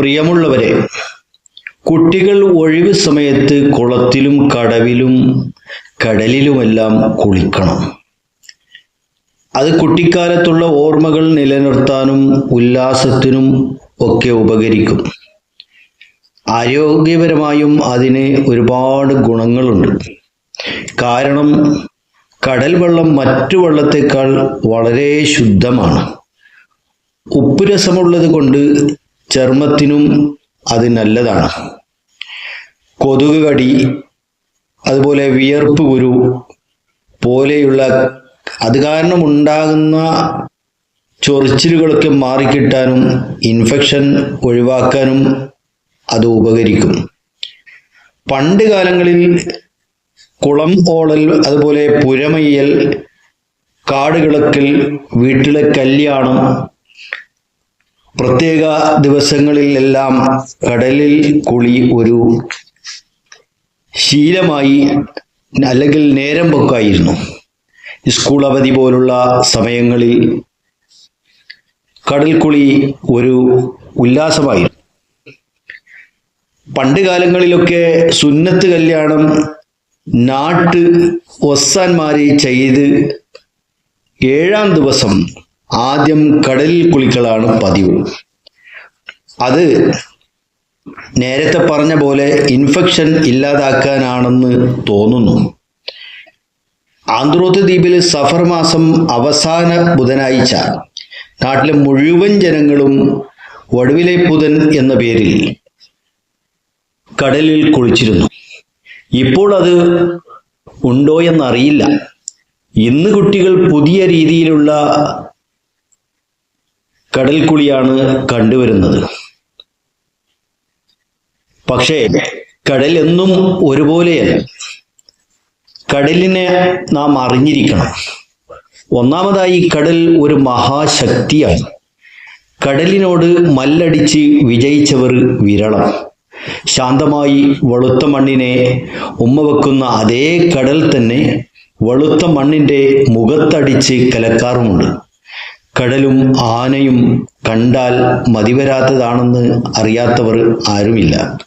പ്രിയമുള്ളവരെ കുട്ടികൾ ഒഴിവ് സമയത്ത് കുളത്തിലും കടവിലും കടലിലുമെല്ലാം കുളിക്കണം. അത് കുട്ടിക്കാലത്തുള്ള ഓർമ്മകൾ നിലനിർത്താനും ഉല്ലാസത്തിനും ഒക്കെ ഉപകരിക്കും. ആരോഗ്യപരമായും അതിന് ഒരുപാട് ഗുണങ്ങളുണ്ട്. കാരണം കടൽ വെള്ളം മറ്റു വെള്ളത്തേക്കാൾ വളരെ ശുദ്ധമാണ്. ഉപ്പുരസമുള്ളത് കൊണ്ട് ചർമ്മത്തിനും അത് നല്ലതാണ്. കൊതുക് കടി അതുപോലെ വിയർപ്പ് കുരു പോലെയുള്ള അത് കാരണം ഉണ്ടാകുന്ന ചൊറിച്ചിലുകളൊക്കെ മാറിക്കിട്ടാനും ഇൻഫെക്ഷൻ ഒഴിവാക്കാനും അത് ഉപകരിക്കും. പണ്ട് കാലങ്ങളിൽ കുളം ഓളൽ അതുപോലെ പുരമയ്യൽ കാടുകിളക്കൽ വീട്ടിലെ കല്യാണം പ്രത്യേക ദിവസങ്ങളിലെല്ലാം കടലിൽ കുളി ഒരു ശീലമായി അല്ലെങ്കിൽ നേരം പൊക്കായിരുന്നു. സ്കൂൾ അവധി പോലുള്ള സമയങ്ങളിൽ കടൽ കുളി ഒരു ഉല്ലാസമായിരുന്നു. പണ്ട് കാലങ്ങളിലൊക്കെ സുന്നത്ത് കല്യാണം നാട്ട് ഒസ്സാന്മാരെ ചെയ്ത് ഏഴാം ദിവസം ആദ്യം കടലിൽ കുളിക്കലാണ് പതിവ്. അത് നേരത്തെ പറഞ്ഞ പോലെ ഇൻഫെക്ഷൻ ഇല്ലാതാക്കാനാണെന്ന് തോന്നുന്നു. ആന്ത്രോത്ത് ദ്വീപിൽ സഫർ മാസം അവസാന ബുധനാഴ്ച നാട്ടിലെ മുഴുവൻ ജനങ്ങളും വടുവിലെ പുതൻ എന്ന പേരിൽ കടലിൽ കുളിച്ചിരുന്നു. ഇപ്പോൾ അത് ഉണ്ടോ എന്നറിയില്ല. ഇന്ന് കുട്ടികൾ പുതിയ രീതിയിലുള്ള കടൽ കുളിയാണ് കണ്ടുവരുന്നത്. പക്ഷേ കടൽ എന്നും ഒരുപോലെയല്ല. കടലിനെ നാം അറിഞ്ഞിരിക്കണം. ഒന്നാമതായി കടൽ ഒരു മഹാശക്തിയാണ്. കടലിനോട് മല്ലടിച്ച് വിജയിച്ചവർ വിരളം. ശാന്തമായി വെളുത്ത മണ്ണിനെ ഉമ്മ വെക്കുന്ന അതേ കടൽ തന്നെ വെളുത്ത മണ്ണിന്റെ മുഖത്തടിച്ച് കലക്കാറുമുണ്ട്. കടലും ആനയും കണ്ടാൽ മതിവരാത്തതാണെന്ന് അറിയാത്തവർ ആരുമില്ല.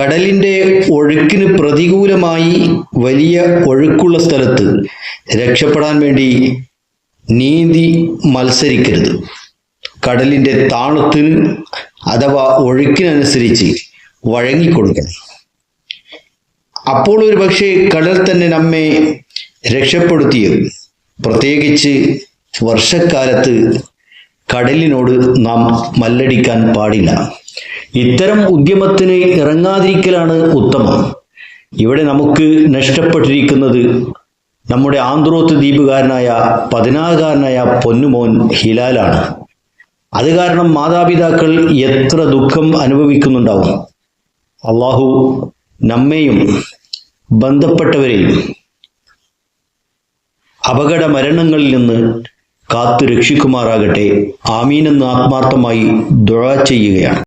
കടലിന്റെ ഒഴുക്കിന് പ്രതികൂലമായി വലിയ ഒഴുക്കുള്ള സ്ഥലത്ത് രക്ഷപ്പെടാൻ വേണ്ടി നീന്തി മത്സരിക്കരുത്. കടലിന്റെ താളത്തിന് അഥവാ ഒഴുക്കിനനുസരിച്ച് വഴങ്ങിക്കൊടുക്കണം. അപ്പോൾ ഒരു പക്ഷേ കടൽ തന്നെ നമ്മെ രക്ഷപ്പെടുത്തിയത്. പ്രത്യേകിച്ച് വർഷക്കാലത്ത് കടലിനോട് നാം മല്ലടിക്കാൻ പാടില്ല. ഇത്തരം ഉദ്യമത്തിന് ഇറങ്ങാതിരിക്കലാണ് ഉത്തമം. ഇവിടെ നമുക്ക് നഷ്ടപ്പെട്ടിരിക്കുന്നത് നമ്മുടെ ആന്ത്രോത്ത് ദ്വീപുകാരനായ പതിനാറുകാരനായ പൊന്നുമോൻ ഹിലാലാണ്. അത് കാരണം മാതാപിതാക്കൾ എത്ര ദുഃഖം അനുഭവിക്കുന്നുണ്ടാവും. അള്ളാഹു നമ്മെയും ബന്ധപ്പെട്ടവരെയും അപകട മരണങ്ങളിൽ നിന്ന് കാത്തു രക്ഷിക്കുമാറാകട്ടെ ആമീനെന്ന് ആത്മാർത്ഥമായി ദുഴ ചെയ്യുകയാണ്.